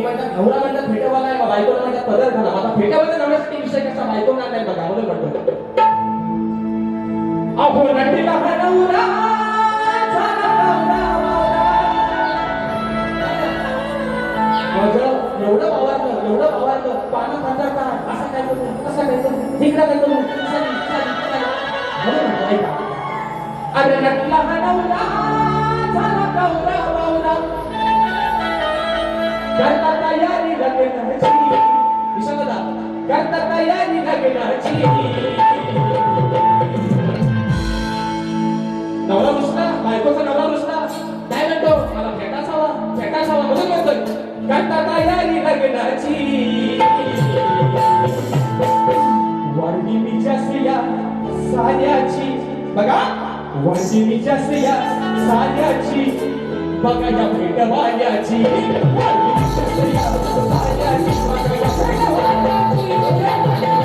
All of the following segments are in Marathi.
की म्हणतात नवरा म्हणतात फेटेवाला आहे बायकोला म्हणतात पदर घाला. आता फेटेवाला नवऱ्यासाठी विषय कसा बायको नाही बघा म्हणून म्हणतो अहो नटीला हा नवरा. एवढं वावरलं एवढं वावरलं पानं खातात असं काय करू? कसं काय करू? तिकडं काय करू? अरे नटला हा नवरा. करता तयारी लग्नाची विषय विषमता करता तयारी लग्नाची नवरा रुसला बायकोचा नवरा रुसला काय म्हणतो मला फेटाच हवा फेटाच हवा म्हणून म्हणतोय करता तयारी लग्नाची वाढली मी जास्तिया साऱ्याची बघा वाढली मी जास्तिया साऱ्याची बघा या भेटवाल्याची वाढली मी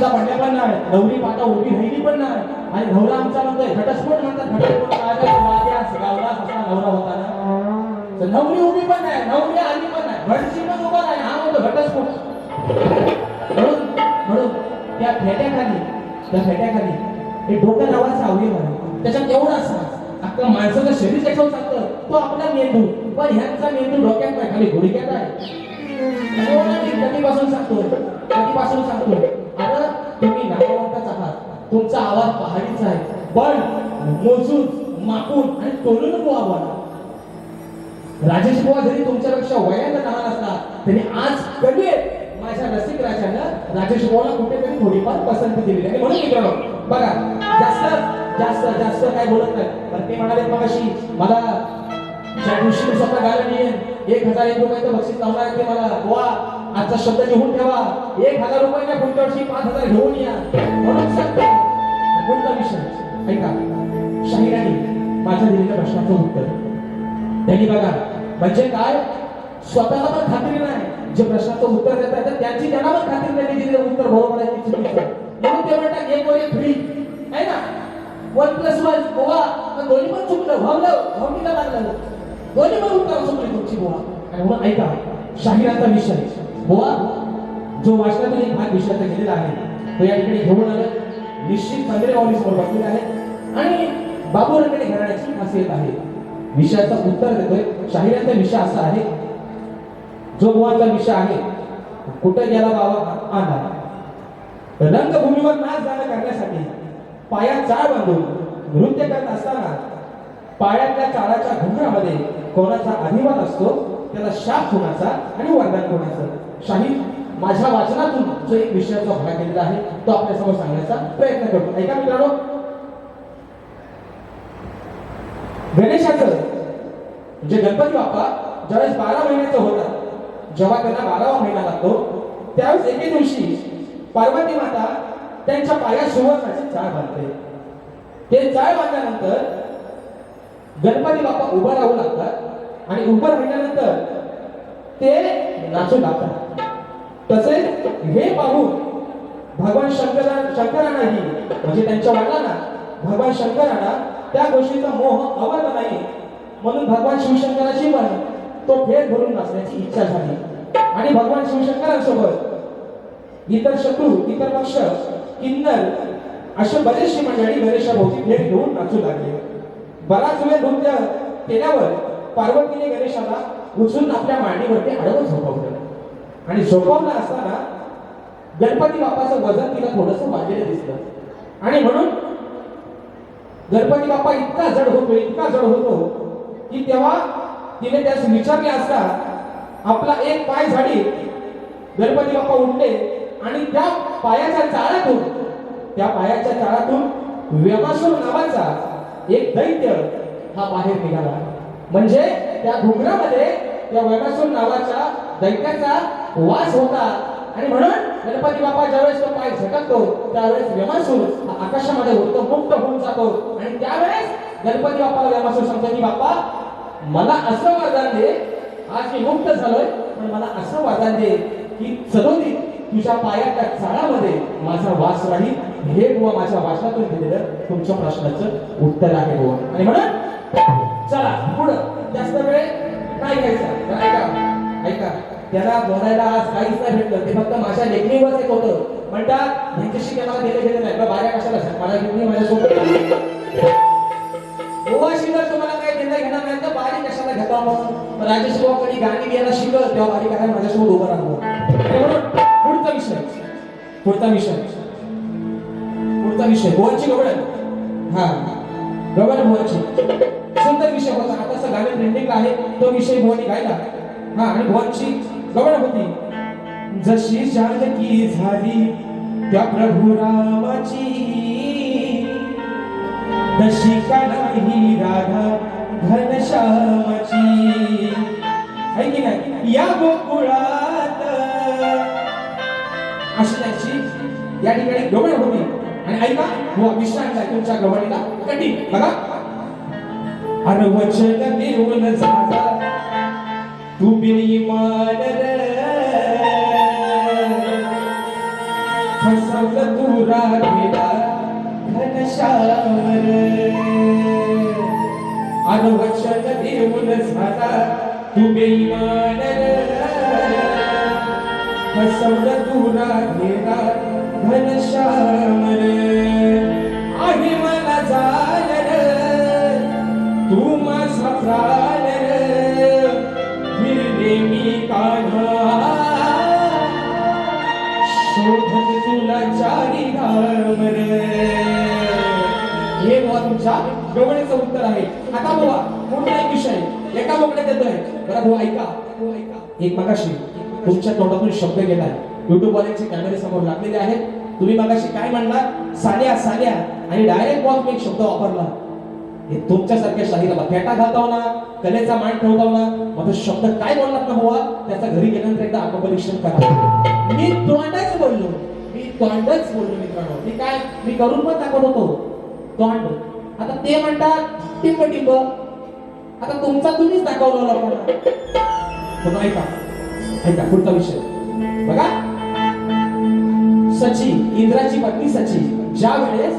सुद्धा पडल्या पण नाही गौरी पाटा उभी राहिली पण नाही. आणि नवरा आमचा म्हणतोय घटस्फोट म्हणतात घटस्फोट काय असा होता ना. नवरी उभी पण नाही नवरी आली पण नाही. घडशी पण उभा नाही हा म्हणतो घटस्फोट. म्हणून म्हणून त्या फेट्याखाली त्या फेट्याखाली हे डोकं लावा सावली आहे त्याच्यात एवढा असा अख्खं माणसाचं शरीर त्याच्यावर चालतं. तो आपला मेंदू पण ह्यांचा मेंदू डोक्यात नाही खाली गुडघ्यात आहे. कधीपासून सांगतो कधीपासून सांगतो आता तुम्ही नागवंतच आहात. तुमचा आवाज पहाडीचा आहे. पण मोजून मापून आणि तोलून नको आवाज राजेश बुवा जरी तुमच्यापेक्षा वयानं लहान असला तरी आज कधी माझ्या रसिक राजानं राजेश बुवाला कुठेतरी थोडीफार पसंती दिली. आणि म्हणून मित्रांनो बघा जास्त जास्त जास्त काय बोलत नाही. पण ते म्हणाले मग अशी मला ज्या दिवशी मी स्वतः गायला येईन एक हजार एक रुपयाचं बक्षीस लावणार आहे ते मला. बुवा आजचा शब्द लिहून ठेवा. एक हजार रुपयाच्या पुढच्या वर्षी पाच हजार घेऊन या. म्हणून सांगतो कोणता विषय? ऐका. शाहिराने माझ्या दिलेल्या प्रश्नाचं उत्तर. त्यांनी बघा म्हणजे काय? स्वतःला पण खात्री नाही. जे प्रश्नाचं उत्तर देत आहेत त्यांची त्यांना पण खात्री नाही की दिलेलं उत्तर बरोबर आहे की म्हणून ते म्हणतात एक वर एक थ्री. आहे ना? One plus one Goa. दोन्ही पण चुकलं. व्हावलं व्हावणीला लागलं वन पण काम चुकली तुमची गोवा आणि म्हणून ऐका. शाहिराचा विषय बुवा जो वाचनातून एक भाग विषयाचा गेलेला आहे तो या ठिकाणी घेऊन आलं. निश्चित पंधरे समोर बसलेला आहे. आणि बाबू रंगडे घराण्याची खासियत आहे. विषयाचं उत्तर देतोय. शाहिराचा विषय असा आहे. जो बुवाचा विषय आहे कुठं गेला बाबा? आला रंगभूमीवर नाच गाणं करण्यासाठी पायात चाळ बांधून नृत्य करत असताना पायातल्या चाळाच्या घुंगरामध्ये कोणाचा अभिमान असतो त्याला शाप कोणाचा आणि वरदान कोणाचं शाही माझ्या वाचनातून जो एक विषयाचा भाग केलेला आहे तो आपल्यासमोर सांगण्याचा प्रयत्न करतो ऐका मित्रांनो. गणेशाचं म्हणजे गणपती बाप्पा ज्यावेळेस बारा महिन्याचा होता जेव्हा त्यांना बारावा महिना लागतो त्यावेळेस एके दिवशी पार्वती माता त्यांच्या पाया सुवर्णाची चाळ बांधते. ते चाळ बांधल्यानंतर गणपती बाप्पा उभं राहू लागतात आणि उभं राहिल्यानंतर ते नाचू लागतात. तसेच हे पाहून भगवान शंकरा शंकरांनाही म्हणजे त्यांच्या वडिलांना भगवान शंकरांना त्या गोष्टीचा मोह आवडला नाही. म्हणून भगवान शिवशंकराची पण तो फेर भरून नाचण्याची इच्छा झाली. आणि भगवान शिवशंकरांसोबत इतर शत्रू इतर पक्ष किन्नर असे बरेचशी मंडळी गणेशाभोवती भेट घेऊन नाचू लागले. बराच वेळ नृत्य केल्यावर पार्वतीने गणेशाला उचलून आपल्या मांडीवरती अडवून झोपवलं. आणि झोपवलं असताना गणपती बाप्पाचं वजन तिला थोडस वाढलेलं दिसलं. आणि म्हणून गणपती बाप्पा इतका जड होतो इतका जड होतो की तेव्हा तिने त्यास विचारले असता आपला एक पाय झाडी गणपती बाप्पा उठले आणि त्या पायाच्या चाळातून त्या पायाच्या चाळातून व्यमासूर नावाचा एक दैत्य हा बाहेर निघाला. म्हणजे त्या घुगरामध्ये त्या व्यमासूर नावाच्या दैत्याचा वास होता. आणि म्हणून गणपती बाप्पा ज्यावेळेस तो पाय झटकतो त्यावेळेस व्यमासूर हा आकाशामध्ये होतो मुक्त होऊन जातो. आणि त्यावेळेस गणपती बाप्पाला व्यमासूर सांगतो की बाप्पा मला असं वरदान दे आज मी मुक्त झालोय पण मला असं वरदान दे की चलोदी तुझ्या पायाच्या चाळामध्ये माझा वास राहील. हे बुवा माझ्या वाचनातून दिलेलं तुमच्या प्रश्नाचं उत्तर आहे बुवा. आणि म्हणून चला पुढं. जास्त वेळ नाही घ्यायचा. ऐका ऐका. त्याला बोलायला आज काहीच नाही भेटलं. ते फक्त माझ्या लेखणीवर एक होतं. म्हणतात यांच्याशी काय मला गेले गेले नाही बाहेर कशाला सांग मला लेखणी माझ्यासोबत गोवाशी जर तुम्हाला काही देणं घेणार नाही. तर बारी कशाला घेता मग? राजेश बुवा कधी गाणी घ्यायला शिकत तेव्हा बारी काय माझ्यासोबत उभं राहतो विषय. पुढचा विषय. पुढचा विषय. गोवाची गवडण हा. गवडण गोवाची सुंदर विषय होता. आता असं गाणं ट्रेंडिंगला आहे. तो विषय भुवानी गायला. हा आणि भुवांची गवड होती. जशी जानकी झाली त्या प्रभू रामाची तशी का नाही राधा घनश्यामाची. व हो आहे तुमच्या गवळीला. कटी बघा. अरे वचन देऊन झाला तू बेईमान फसवलं तू राधेला घनश्यामर अरे वचन देऊन झाला तू बेईमान फसवलं तू राधेला घनश्यामर आहे मला जाय तू माझा प्राण फिरले मी कान्हा. शोधत तुला चारी धाम हे बुवा तुमच्या गवळीचं उत्तर आहे. आता बुवा पुढचा एक विषय एका बोकड्यात येतोय बरं भाऊ ऐका. ऐका एक मगाशी तुमच्या तोंडातून शब्द गेलाय. युट्यूब वाल्यांचे कॅमेरे समोर लागलेले आहेत. तुम्ही मगाशी काय म्हणला? साल्या साल्या. आणि डायरेक्ट बॉक्स एक शब्द वापरला. हे तुमच्यासारख्या शाहीराला फेटा घालताव ना कलेचा मान ठेवताव ना मग तो शब्द काय बोललात ना बुवा? त्याचा घरी गेल्यानंतर एकदा आत्मपरीक्षण करा. मी तोंडच बोललो. मी तोंडच बोललो मित्रांनो. मी काय मी करून पण दाखवत होतो. तोंड. आता ते म्हणतात टिंब टिंब आता तुमचा तुम्हीच दाखवला पुन्हा ऐका. ऐका पुढचा विषय. बघा. सची इंद्राची पत्नी सची. ज्या वेळेस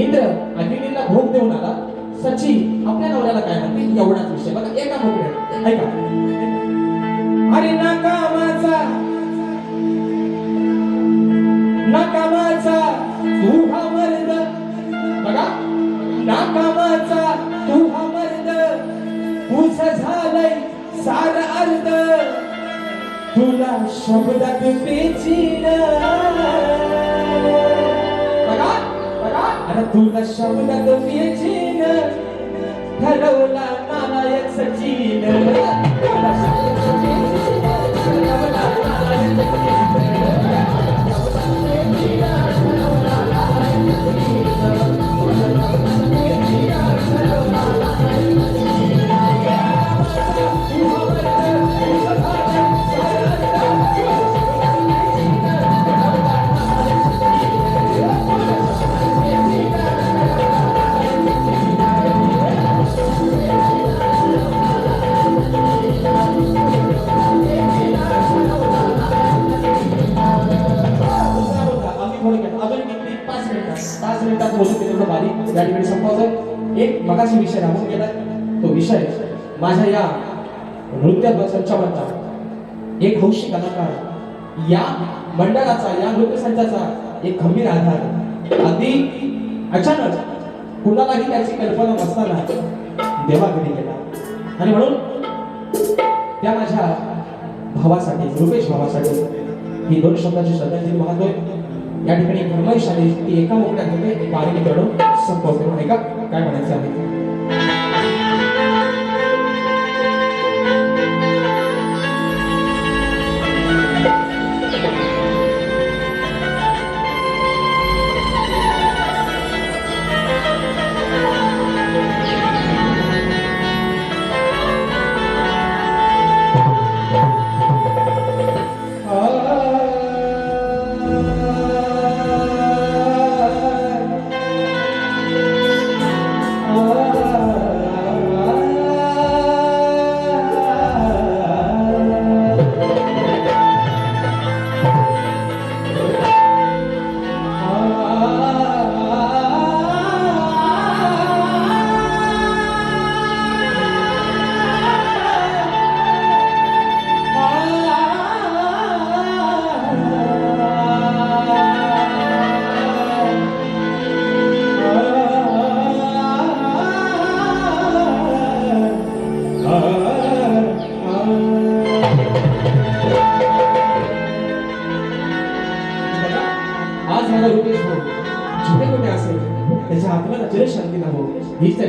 इंद्र अग्निला भोग देऊन आला सची आपल्या नवऱ्याला काय म्हणते? एवढाच विषय. बघा एका मोकळ्या ऐका. अरे नकामाचा नकामाचा तू हा मर्द. बघा. नकामाचा तू हा मर्द. तुझ झालंय सार अर्ध. तुला शब्दात पेचीन अरे तुला शब्दात पेचीन ठरवला नालायक सचिन तुला शब्दात पेचीन, ठरवला नालायक सचिन पोषक मिनिटात बारीक या ठिकाणी संपवतोय. एक मगाशी विषय राहून गेला तो विषय माझ्या या नृत्य एक हौशी कलाकार या मंडळाचा या नृत्यसंचाचा एक खंबीर आधार. अगदी अचानक कुणालाही त्याची कल्पना नसताना देवाकडे गेला. आणि म्हणून त्या माझ्या भावासाठी रुपेश भावासाठी ही दोन शब्दाची श्रद्धांजली वाहतोय. या ठिकाणी एक फरमाईश आली ती एका मोकळ्यात होते. एक बारीक करून संपवते ऐका काय म्हणायचं आहे?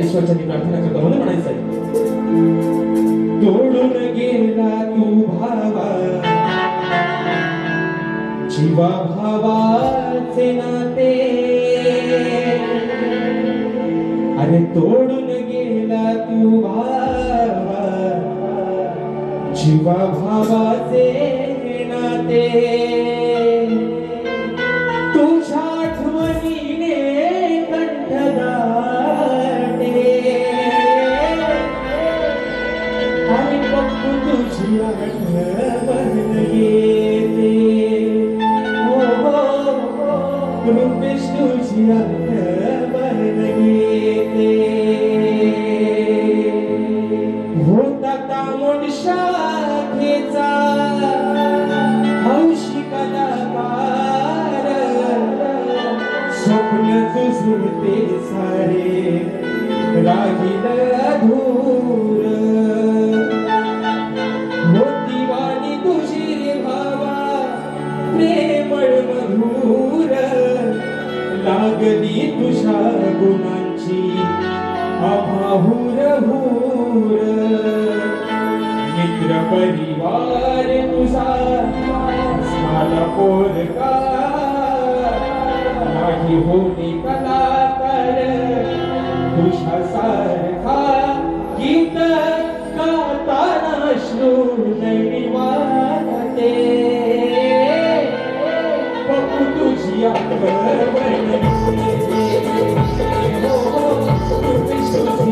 ईश्वरच्या प्रार्थना लागली तुझ्या गुणांची. अभाहुर हुर मित्र परिवार तुझा. मला पोरका नाही होती कलाकार तुझ्या सारखा गीत गाताना श्रुणी वाहते बघू तुझी आपण एक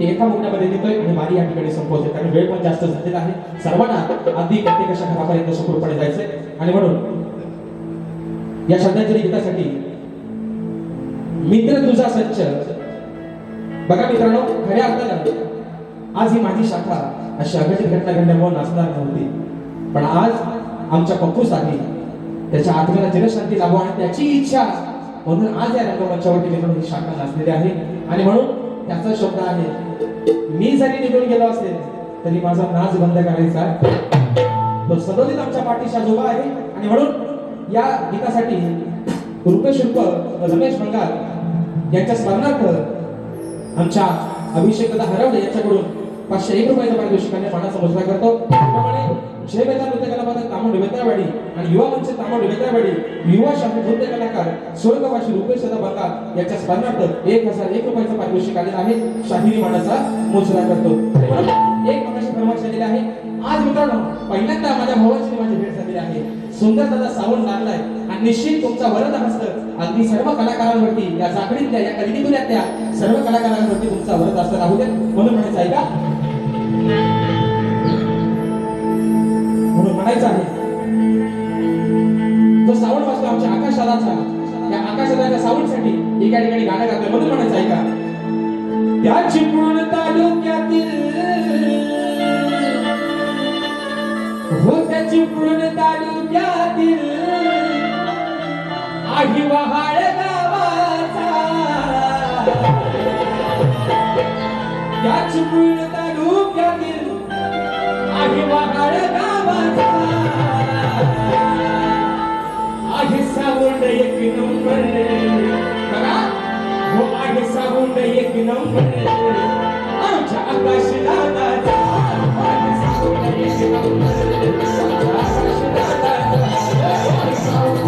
ते एका मुद्द्यामध्ये देतोय आणि मारी या ठिकाणी संपवते कारण वेळ पण जास्त झालेला आहे. सर्वांना अगदी प्रत्येकाच्या घरापर्यंत सुखरूपणे जायचंय. आणि म्हणून या श्रद्धांजली गीतासाठी मित्र तुझा संच बघा मित्रांनो खऱ्या अर्थानं आज ही माझी शाखा. अशी अघटित घटना घडल्यामुळे नाचणार नव्हती. पण आज आमच्या पप्पूसाठी त्याच्या आत्म्याला जनशांती लाभो आणि त्याची इच्छा म्हणून आज या रंगमंचावरती म्हणून ही शाखा नाचलेली आहे. आणि म्हणून त्याचा शब्द आहे मी जरी निघून गेलो असेल तरी माझा नाच बंद करायचा आहे. तो सदोदित आमच्या पाठीशी आज आहे. आणि म्हणून या गीतासाठी रुपेश उर्फ रमेश बंगाल यांच्या स्मरणार्थ आमच्या अभिषेक दादा हरवले यांच्याकडून पाचशे एक रुपयाचा पारितोषिकाने मानाचा मुजरा करतो. त्याप्रमाणे जय बेताल नृत्य कलापात्र तामोड बेत्रावाडी आणि युवा मंच तामोड बेत्रावाडी युवा शाही नृत्य कलाकार स्वर्गवासी रुपेश दादा बंगाल यांच्या स्मरणार्थ एक हजार एक रुपयाचा पारितोषिक आलेला आहे. शाहिरी मानाचा मुजरा करतो एक मगाशी प्रवास झालेला आहे. आज मित्रांनो पहिल्यांदा माझ्या भावाची माझी भेट झालेली आहे. सुंदर दादा सावंत लागलाय निश्चित तुमचा वरद असतं अगदी सर्व कलाकारांवरती या साखळीतल्या या कलिनीतुल्यातल्या सर्व कलाकारांवरती तुमचा वरद असतं राहू देत म्हणून म्हणायचं आहे का? म्हणून म्हणायचं आहे. तो सावंत वाजतो आमच्या आकाश त्या आकाश दादाच्या एका ठिकाणी गाणं गातोय. म्हणून म्हणायचं आहे का? त्या चिपळूण तालुक्यातील हो त्या चिपळूण तालुक्यातील आही वहाळ गावाचा. त्या चिपळूण तालुक्यातील आही वहाळ गावाचा. आहे सावंड एक नंबर. हो आहे सावंड एक नंबर. आमच्या आकाश दादाचा आहे सावंड एक नंबर. आकाश दादाचा आहे सावंड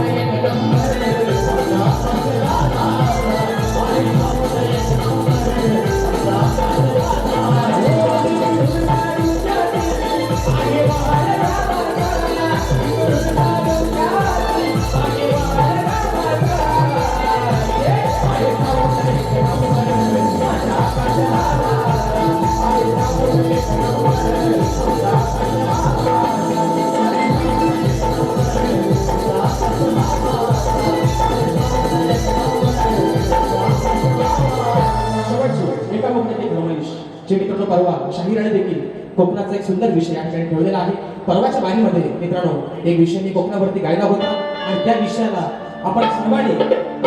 सुंदर विषय या ठिकाणी ठेवलेला आहे. परवाच्या बाणीमध्ये मित्रांनो एक विषय मी कोकणावरती गायला होता. आणि त्या विषयाला आपण सर्वांनी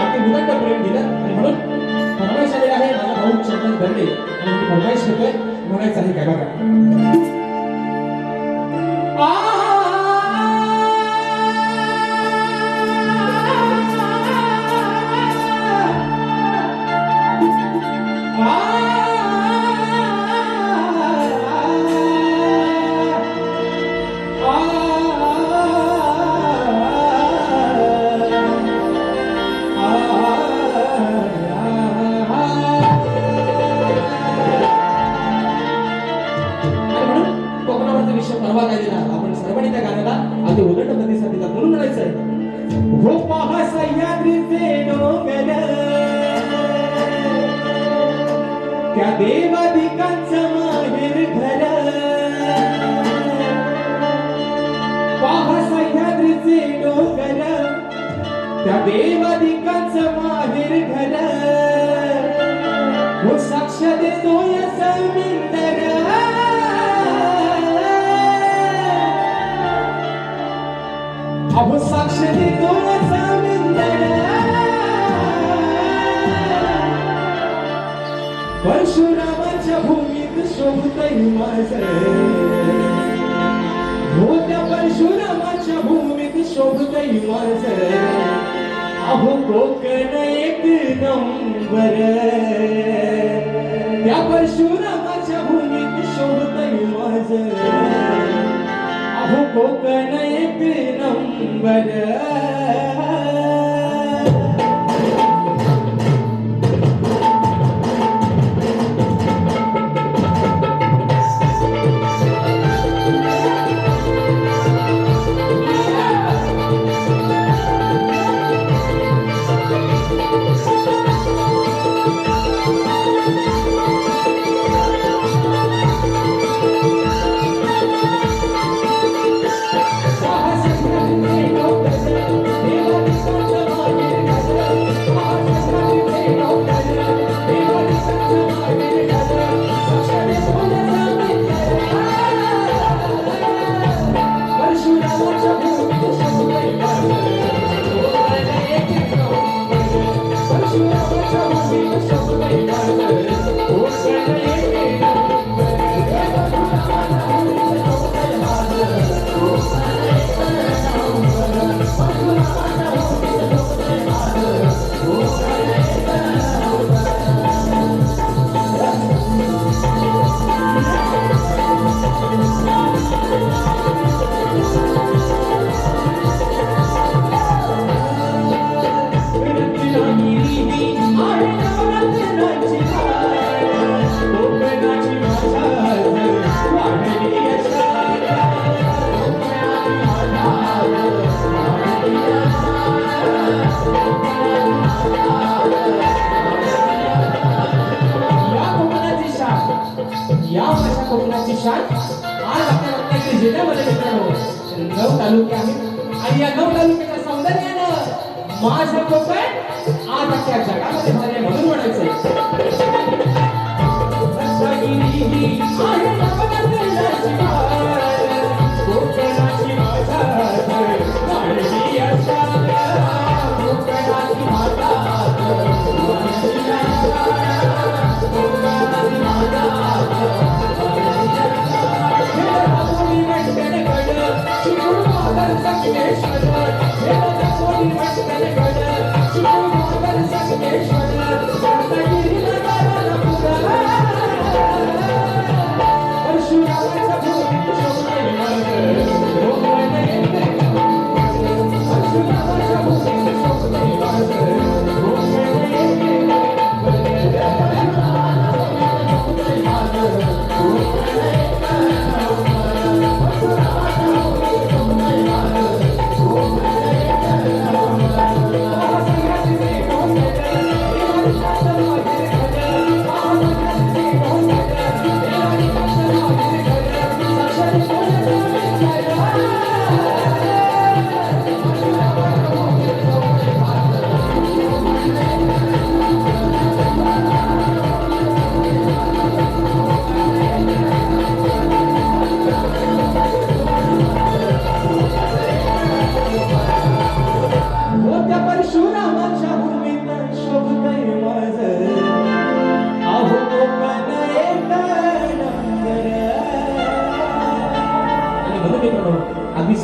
आपली उदंड प्रेम दिलं. आणि म्हणून फरमाईश आलेला आहे माझा भाऊ चंदन गरडे. आणि मी फरमाईश करतोय म्हणायचं आहे काय बघा. म्हणायचंय हो त्या देवाधिकांचं माहेर घर पहा सह्याद्रीचे डोंगर. त्या देवा होत्या त्या परशुरामाच्या भूमीत शोभतय माझ अहो कोकण एक नंबर त्या परशुरामाच्या भूमीत शोभतय माझ अहो कोकण एक नंबर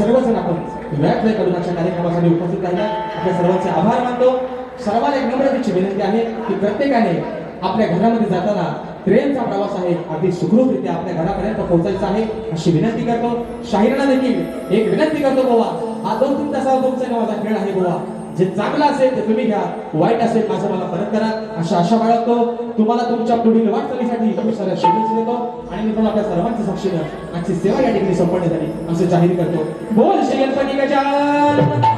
वेळात वेळ काढून आजच्या कार्यक्रमासाठी उपस्थित राहिला. आपल्या सर्वांचे आभार मानतो. सर्वांना एक नम्रतेची विनंती आहे की प्रत्येकाने आपल्या घरामध्ये जाताना ट्रेनचा प्रवास आहे अगदी सुखरूपरित्या आपल्या घरापर्यंत पोहोचायचा आहे अशी विनंती करतो. शाहिरांना देखील एक विनंती करतो गोवा हा दोन तीन तासावर तुमचा माझा खेळ आहे गोवा जे चांगलं असेल ते तुम्ही घ्या. वाईट असेल माझं मला परत करा. अशा आशा बाळगतो. तुम्हाला तुमच्या पुढील वाटचालीसाठी खूप साऱ्या शुभेच्छा देतो. आणि मी पण आपल्या सर्वांच्या साक्षीनं आजची सेवा या ठिकाणी संपवण्यासाठी झाली. असं जाहीर करतो. बोल श्री गणपती गजानन!